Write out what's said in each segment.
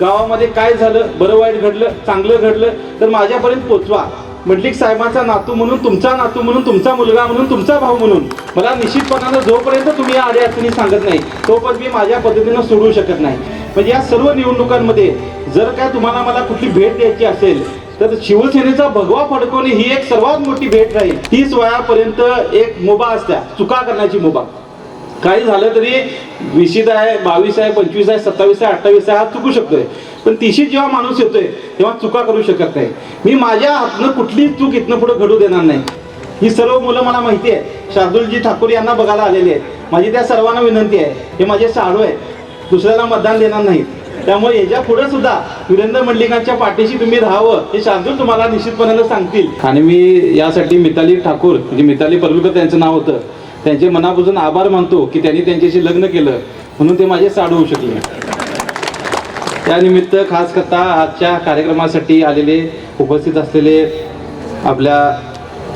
गावामध्ये काय झालं बरं वाईट घडलं चांगलं घडलं तर माझ्यापर्यंत पोचवा. मंडलिक साहेबांचा नातू म्हणून तुमचा नातू म्हणून तुमचा मुलगा म्हणून तुमचा भाऊ म्हणून. मला निश्चितपणानं जोपर्यंत तुम्ही या अडी अडचणी सांगत नाही तोपर्यंत मी माझ्या पद्धतीनं सोडवू शकत नाही. म्हणजे या सर्व निवडणुकांमध्ये जर काय तुम्हाला मला कुठली भेट द्यायची असेल तर शिवसेनेचा भगवा फडकवणे ही एक सर्वात मोठी भेट राहील. तीस वयापर्यंत एक मुभा असत्या चुका करण्याची मुभा काही झालं तरी वीस आहे बावीस आहे पंचवीस आहे सत्तावीस आहे अठ्ठावीस आहे हा चुकू शकतोय. पण तिशी जेव्हा माणूस येतोय तेव्हा चुका करू शकत नाही. मी माझ्या हातनं कुठलीच चूक इथनं पुढे घडू देणार नाही. ही सर्व मुलं मला माहिती आहे. शार्दुलजी ठाकूर यांना बघायला आलेली आहेत. माझी त्या सर्वांना विनंती आहे. हे माझे साडू आहे दुसऱ्याला मतदान देणार नाहीत. त्यामुळे याच्यापुढे सुद्धा वीरेंद्र मंडलिकांच्या पाठीशी तुम्ही राहावं हे शार्दूल तुम्हाला निश्चितपणानं सांगतील. आणि मी यासाठी मिताली ठाकूर म्हणजे मिताली परुलकर त्यांचं नाव होतं त्यांचे मनापासून आभार मानतो की त्यांनी त्यांच्याशी लग्न केलं म्हणून ते माझे साडू होऊ शकले. त्यानिमित्त खास करता आजच्या कार्यक्रमासाठी आलेले उपस्थित असलेले आपल्या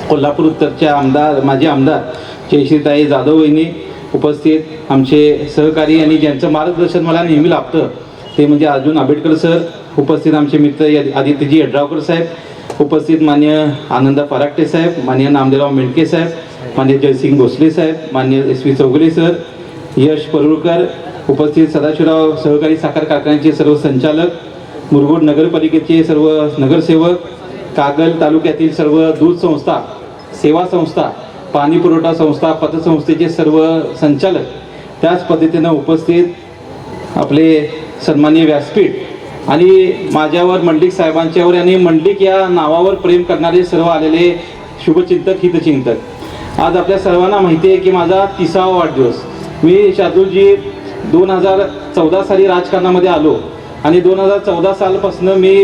कोल्हापूर उत्तरच्या आमदार माजी आमदार जयश्रीताई जाधव वहिनी उपस्थित आमचे सहकारी आणि ज्यांचं मार्गदर्शन मला नेहमी लाभतं ते म्हणजे अर्जुन आंबेडकर सर उपस्थित आमचे मित्र आदित्यजी यड्रावकर साहेब उपस्थित मान्य आनंद फराकटे साहेब मान्य नामदेवराव मेंडके साहेब मान्य जयसिंग भोसले साहेब मान्य S V Chougule sir Yash Parulkar उपस्थित सदाशिवराव सहकारी साखर कारखान्याचे सर्व संचालक मुरगोड नगरपालिकेचे सर्व नगरसेवक कागल तालुक्यातील सर्व दूध संस्था सेवा संस्था पाणी पुरवठा संस्था पतसंस्थेचे सर्व संचालक त्याच पद्धतीनं उपस्थित आपले सन्माननीय व्यासपीठ आणि माझ्यावर मंडलिक साहेबांच्यावर आणि मंडलिक या नावावर प्रेम करणारे सर्व आलेले शुभचिंतक हितचिंतक. आज आपल्या सर्वांना माहिती आहे की माझा तिसावा वाढदिवस. मी शादूजी दोन हजार चौदा साली राजकारणामध्ये आलो आणि दोन हजार चौदा सालपासून मी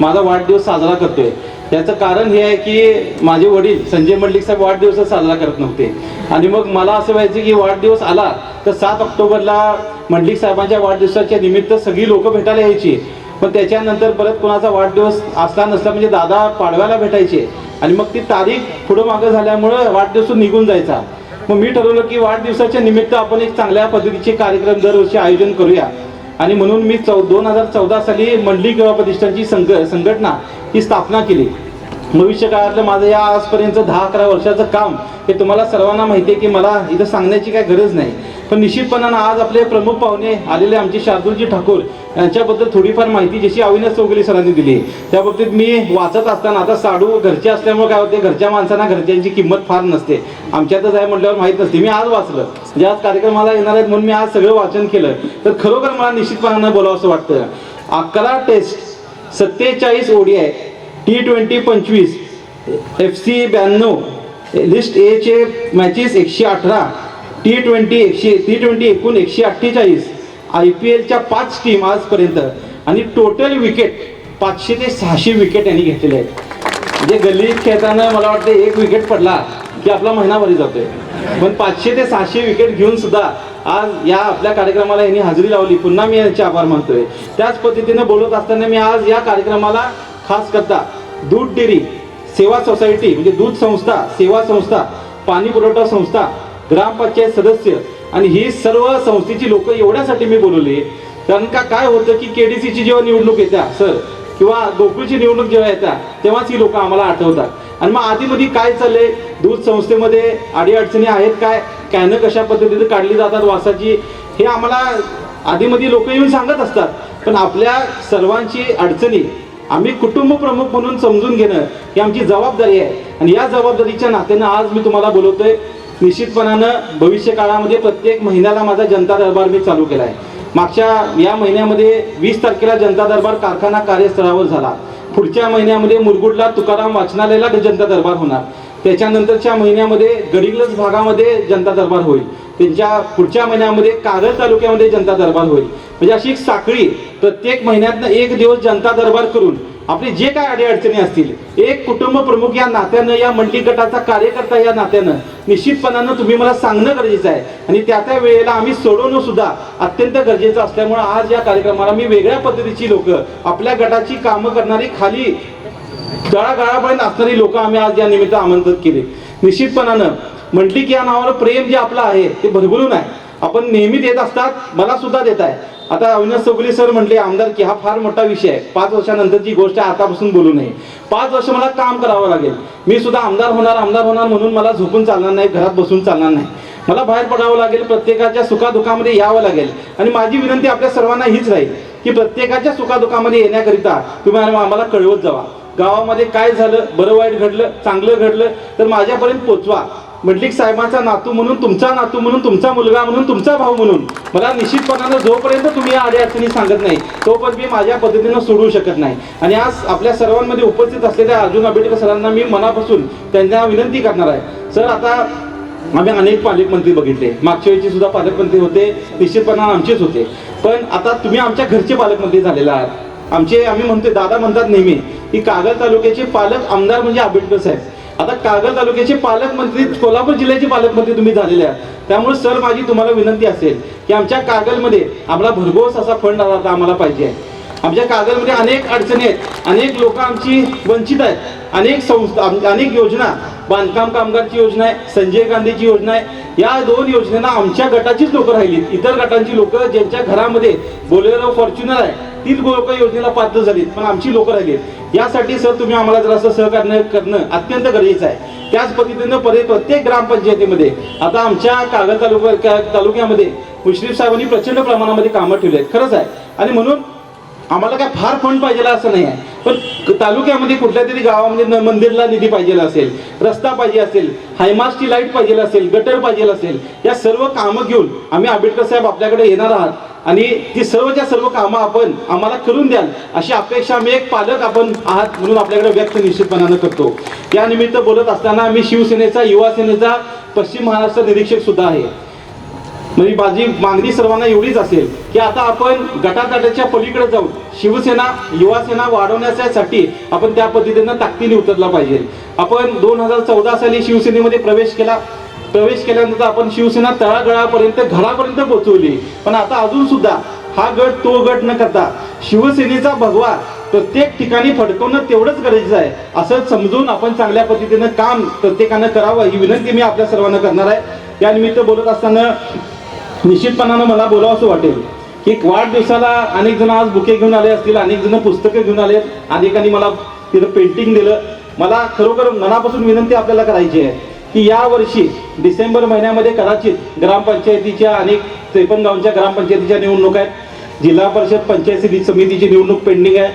माझा वाढदिवस साजरा करतो आहे याचं कारण हे आहे की माझे वडील संजय मंडलिक साहेब वाढदिवसच साजरा करत नव्हते. आणि मग मला असं व्हायचं की वाढदिवस आला तर सात ऑक्टोबरला मंडलिक साहेबांच्या वाढदिवसाच्या निमित्त सगळी लोक भेटायला यायची. पण त्याच्यानंतर परत कोणाचा वाढदिवस असला नसला म्हणजे दादा पाडव्याला भेटायचे. आणि मग ती तारीख पुढं मागं झाल्यामुळं वाढदिवस निघून जायचा. मग मी ठरवलं की वाढदिवसाच्या निमित्त आपण एक चांगल्या पद्धतीचे कार्यक्रम दरवर्षी आयोजन करूया. आणि म्हणून मी चौ दोन हजार चौदा साली मंडली किंवा प्रतिष्ठानची संघ संघटना ही स्थापना केली. भविष्य काळातलं माझं या आजपर्यंत दहा अकरा वर्षाचं काम हे तुम्हाला सर्वांना माहिती आहे की मला इथं सांगण्याची काय गरज नाही. पण निश्चितपणानं आज आपले प्रमुख पाहुणे आलेले आमचे शार्दूलजी ठाकूर यांच्याबद्दल थोडीफार माहिती जशी अविनाश चौगुले सरांनी दिली. त्या बाबतीत मी वाचत असताना आता साडू घरचे असल्यामुळे काय होते घरच्या माणसांना घरच्यांची किंमत फार नसते. आमच्यातच आहे म्हटल्यावर माहीत नसते. मी आज वाचलं. जे आज कार्यक्रमाला येणार आहेत म्हणून मी आज सगळं वाचन केलं. तर खरोखर मला निश्चितपणानं बोलावं असं वाटतं. अकरा टेस्ट सत्तेचाळीस ओडी आहे टी ट्वेंटी पंचवीस एफ सी ब्याण्णव लिस्ट एचे मॅचेस एकशे अठरा टी ट्वेंटी एकशे टी ट्वेंटी एकूण एकशे अठ्ठेचाळीस. आय पी एलच्या पाच टीम आजपर्यंत. आणि टोटल विकेट पाचशे ते सहाशे विकेट यांनी घेतलेले आहेत. म्हणजे गल्लीत खेळताना मला वाटतं एक विकेट पडला की आपला महिनाभरी जातोय. पण पाचशे ते सहाशे विकेट घेऊन सुद्धा आज या आपल्या कार्यक्रमाला यांनी हजेरी लावली. पुन्हा मी यांचे आभार मानतोय. त्याच पद्धतीनं बोलत असताना मी आज या कार्यक्रमाला खास करता दूध डेअरी सेवा सोसायटी म्हणजे दूध संस्था सेवा संस्था पाणी पुरवठा संस्था ग्रामपंचायत सदस्य आणि ही सर्व संस्थेची लोक एवढ्यासाठी मी बोलवले कारण का काय होतं की केडीसीची जेव्हा निवडणूक येत्या सर किंवा गोकुळची निवडणूक जेव्हा येतात तेव्हाच ही लोक आम्हाला आठवतात. आणि मग आधीमध्ये काय चाललंय? दूध संस्थेमध्ये अडीअडचणी आहेत काय? कॅनं कशा पद्धतीने काढली जातात वासाची? हे आम्हाला आधीमध्ये लोक येऊन सांगत असतात. पण आपल्या सर्वांची अडचणी आम्ही कुटुंब प्रमुख म्हणून समजून घेणं ही आमची जबाबदारी आहे. आणि या जबाबदारीच्या नात्यानं आज मी तुम्हाला बोलवतोय निश्चितपणानं भविष्य काळामध्ये प्रत्येक महिन्याला माझा जनता दरबार मी चालू केला आहे मागच्या या महिन्यामध्ये वीस तारखेला जनता दरबार कारखाना कार्यस्थळावर झाला. पुढच्या महिन्यामध्ये मुरगुडला तुकाराम वाचनालयाला जनता दरबार होणार. त्याच्यानंतरच्या महिन्यामध्ये गडिंगलज भागामध्ये जनता दरबार होईल. त्यांच्या पुढच्या महिन्यामध्ये कागल तालुक्यामध्ये जनता दरबार होईल. म्हणजे अशी एक साखळी प्रत्येक महिन्यातनं एक दिवस जनता दरबार करून आपली जे काय अडीअडचणी असतील एक कुटुंब प्रमुख या नात्यानं या मंडळी गटाचा कार्यकर्ता या नात्यानं निश्चितपणानं तुम्ही मला सांगणं गरजेचं आहे. आणि त्या त्या वेळेला आम्ही सोडवणं सुद्धा अत्यंत गरजेचं असल्यामुळे आज या कार्यक्रमाला मी वेगळ्या पद्धतीची लोक आपल्या गटाची कामं करणारी खाली तळागाळापर्यंत असणारी लोक आम्ही आज या निमित्त आमंत्रित केले. निश्चितपणानं मंडलिक या नावावर प्रेम जे आपलं आहे ते भरभरून आहे. आपण नेहमीच येत असतात मला सुद्धा देत आहे. आता अविनाश चौगुले सर म्हटले आमदार की हा फार मोठा विषय आहे. पाच वर्षानंतरची गोष्ट आहे आतापासून बोलू नये. पाच वर्ष मला काम करावं लागेल. मी सुद्धा आमदार होणार आमदार होणार म्हणून मला झोपून चालणार नाही घरात बसून चालणार नाही. मला बाहेर पडावं लागेल प्रत्येकाच्या सुखादुखामध्ये यावं लागेल. आणि माझी विनंती आपल्या सर्वांना हीच राहील की प्रत्येकाच्या सुखादुखामध्ये येण्याकरिता तुम्ही आम्हाला आम्हाला कळवत जावा. गावामध्ये काय झालं बरं वाईट घडलं चांगलं घडलं तर माझ्यापर्यंत पोचवा. मंडलिक साहेबांचा नातू म्हणून तुमचा नातू म्हणून तुमचा मुलगा म्हणून तुमचा भाऊ म्हणून. मला निश्चितपणानं जोपर्यंत तुम्ही या अडचणी सांगत नाही तोपर्यंत मी माझ्या पद्धतीनं सोडवू शकत नाही. आणि आज आपल्या सर्वांमध्ये उपस्थित असलेल्या अर्जुन आंबेडकर सरांना मी मनापासून त्यांना विनंती करणार आहे. सर आता आम्ही अनेक पालकमंत्री बघितले. मागच्या वेळीचे सुद्धा पालकमंत्री होते निश्चितपणानं आमचेच होते. पण आता तुम्ही आमच्या घरचे पालकमंत्री झालेला आहात. आमचे आम्ही म्हणतोय दादा म्हणतात नेहमी की कागल तालुक्याचे पालक आमदार म्हणजे आंबेडकर साहेब. आता कागल तालुक्याचे पालकमंत्री कोल्हापूर जिल्ह्याचे पालकमंत्री तुम्ही झालेले आहात. त्यामुळे सर माझी तुम्हाला विनंती असेल की आमच्या कागलमध्ये आम्हाला भरघोस असा फंड आता आम्हाला पाहिजे आहे. आमच्या कागलमध्ये अनेक अडचणी आहेत अनेक लोक आमची वंचित आहेत अनेक संस्था अनेक योजना बांधकाम कामगारची योजना आहे संजय गांधीची योजना आहे या दोन योजनेना आमच्या गटाचीच लोक राहिली. इतर गटांची लोक ज्यांच्या घरामध्ये बोलेरो फॉर्च्युनर आहे तीच लोक योजनेला पात्र झालीत पण आमची लोक राहिलीत यासाठी सर तुम्ही आम्हाला जरासं सहकार्य करणं अत्यंत गरजेचं आहे. त्याच पद्धतीनं परे प्रत्येक ग्रामपंचायतीमध्ये आता आमच्या कागद तालुका तालुक्यामध्ये मुश्रीफ साहेबांनी प्रचंड प्रमाणामध्ये कामं ठेवली आहेत. खरंच आहे. आणि म्हणून आम्हाला काय फार फंड पाहिजे असं नाही आहे. पण तालुक्यामध्ये कुठल्या तरी गावामध्ये न- मंदिरला निधी पाहिजे असेल रस्ता पाहिजे असेल हायमासची लाइट पाहिजे असेल गटर पाहिजे असेल या सर्व कामं घेऊन आम्ही आंबेडकर साहेब आपल्याकडे येणार आहात. आणि ती सर्वच्या सर्व कामं आपण आम्हाला करून द्याल अशी अपेक्षा आम्ही एक पालक आपण आहात म्हणून आपल्याकडे व्यक्त निश्चितपणानं करतो. यानिमित्त बोलत असताना मी शिवसेनेचा युवा सेनेचा पश्चिम महाराष्ट्र निरीक्षक सुद्धा आहे. म्हणजे माझी मागणी सर्वांना एवढीच असेल की आता आपण गटातटाच्या पलीकडे जाऊन शिवसेना युवासेना वाढवण्यासाठी आपण त्या पद्धतीनं ताकदीने उतरला पाहिजे. आपण दोन हजार चौदा साली शिवसेनेमध्ये प्रवेश केला. प्रवेश केल्यानंतर आपण शिवसेना तळागळापर्यंत घरापर्यंत पोहोचवली. पण आता अजून सुद्धा हा गट तो गट न करता शिवसेनेचा भगवा प्रत्येक ठिकाणी फडकवणं तेवढंच गरजेचं आहे. असं समजून आपण चांगल्या पद्धतीनं काम प्रत्येकानं करावं ही विनंती मी आपल्या सर्वांना करणार आहे. त्यानिमित्त बोलत असताना निश्चितपणानं मला बोलावं असं वाटेल. की वाढदिवसाला अनेक जण आज बुके घेऊन आले असतील अनेक जण पुस्तकं घेऊन आले अनेकांनी मला तिथं पेंटिंग दिलं. मला खरोखर मनापासून विनंती आपल्याला करायची आहे की या वर्षी डिसेंबर महिन्यामध्ये कदाचित ग्रामपंचायतीच्या अनेक त्रेपन्न गावांच्या ग्रामपंचायतीच्या निवडणूक आहेत. जिल्हा परिषद पंचायत समितीची निवडणूक पेंडिंग आहे.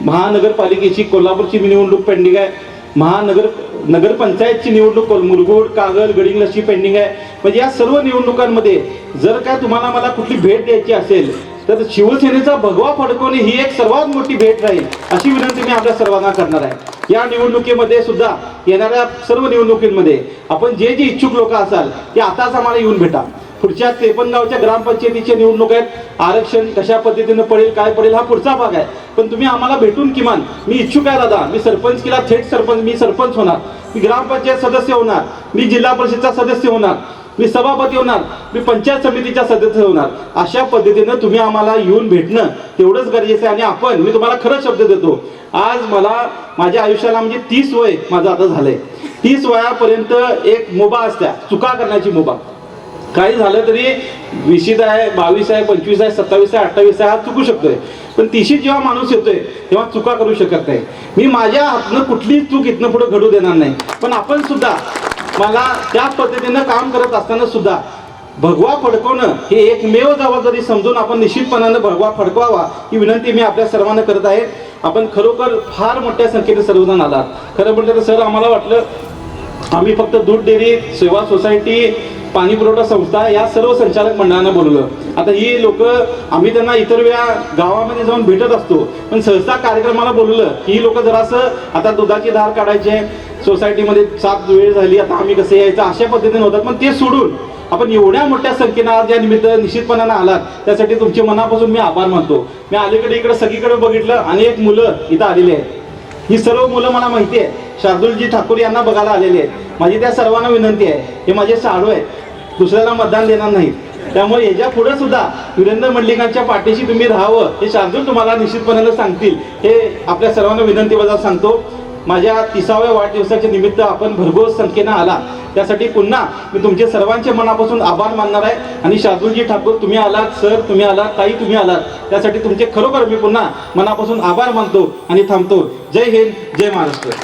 महानगरपालिकेची कोल्हापूरची निवडणूक पेंडिंग आहे. महानगर नगरपंचायतची निवडणूक मुरगुड कागल गडिंग्लजची पेंडिंग आहे. म्हणजे या सर्व निवडणुकांमध्ये जर काय तुम्हाला मला कुठली भेट द्यायची असेल तर शिवसेनेचा भगवा फडकवणे ही एक सर्वात मोठी भेट राहील अशी विनंती मी आपल्या सर्वांना करणार आहे. या निवडणुकीमध्ये सुद्धा येणाऱ्या सर्व निवडणुकीमध्ये आपण जे जे इच्छुक लोक असाल ते आताच आम्हाला येऊन भेटा. पुढच्या त्रेपन्नगावच्या ग्रामपंचायतीच्या निवडणूक आहेत. आरक्षण कशा पद्धतीनं पडेल काय पडेल हा पुढचा भाग आहे. पण तुम्ही आम्हाला भेटून किमान मी इच्छुक आहे दादा मी सरपंच केला थेट सरपंच मी सरपंच होणार. मी ग्रामपंचायत सदस्य होणार मी जिल्हा परिषदचा सदस्य होणार मी सभापती होणार मी पंचायत समितीचा सदस्य होणार. अशा पद्धतीनं तुम्ही आम्हाला येऊन भेटणं तेवढंच गरजेचं आहे. आणि आपण मी तुम्हाला खरं शब्द देतो आज मला माझ्या आयुष्याला म्हणजे तीस वय माझं आता झालंय. तीस वयापर्यंत एक मुभा असत्या चुका करण्याची मुभा काही झालं तरी वीसीत आहे बावीस आहे पंचवीस आहे सत्तावीस आहे अठ्ठावीस आहे हा चुकू शकतोय. पण तिशी जेव्हा माणूस येतोय तेव्हा चुका करू शकत नाही. मी माझ्या हातनं कुठलीच चूक इथनं पुढे घडू देणार नाही. पण आपण सुद्धा मला त्या पद्धतीनं काम करत असताना सुद्धा भगवा फडकवणं हे एकमेव जबाबदारी समजून आपण निश्चितपणानं भगवा फडकवावा ही विनंती मी आपल्या सर्वांना करत आहे. आपण खरोखर फार मोठ्या संख्येने सर्वजण आलात. खरं म्हटलं तर सर आम्हाला वाटलं आम्ही फक्त दूध डेअरी सेवा सोसायटी पाणी पुरवठा संस्था या सर्व संचालक मंडळांना बोलवलं. आता ही लोक आम्ही त्यांना इतर वेळा गावामध्ये जाऊन भेटत असतो पण सहसा कार्यक्रमाला बोलवलं. की ही लोक जरासं आता दुधाची धार काढायचे सोसायटीमध्ये सात वेळ झाली आता आम्ही कसं यायचं अशा पद्धतीने होतात पण ते सोडून आपण एवढ्या मोठ्या संख्येनं आज या निमित्त निश्चितपणानं आलात त्यासाठी तुमचे मनापासून मी आभार मानतो. मी अलीकडे इकडे सगळीकडे बघितलं अनेक मुलं इथं आलेली आहेत. ही सर्व मुलं मला माहिती आहे. शार्दुलजी ठाकूर यांना बघायला आलेले आहेत. माझी त्या सर्वांना विनंती आहे. हे माझे साडू आहेत. दुसऱ्याला मतदान देणार नाही. त्यामुळे याच्यापुढे सुद्धा वीरेंद्र मंडलिकांच्या पाठीशी तुम्ही राहावं हे शार्दूल तुम्हाला निश्चितपणे सांगतील. हे आपल्या सर्वांना विनंती सांगतो. माझ्या तिसाव्या वाढदिवसाच्या निमित्त आपण भरघोस संख्येनं आला. त्यासाठी पुन्हा मी तुमचे सर्वांचे मनापासून आभार मानणार आहे. आणि शार्दूलजी ठाकूर तुम्ही आलात सर तुम्ही आलात ताई तुम्ही आलात. त्यासाठी तुमचे खरोखर मी पुन्हा मनापासून आभार मानतो आणि थांबतो. जय हिंद जय महाराष्ट्र.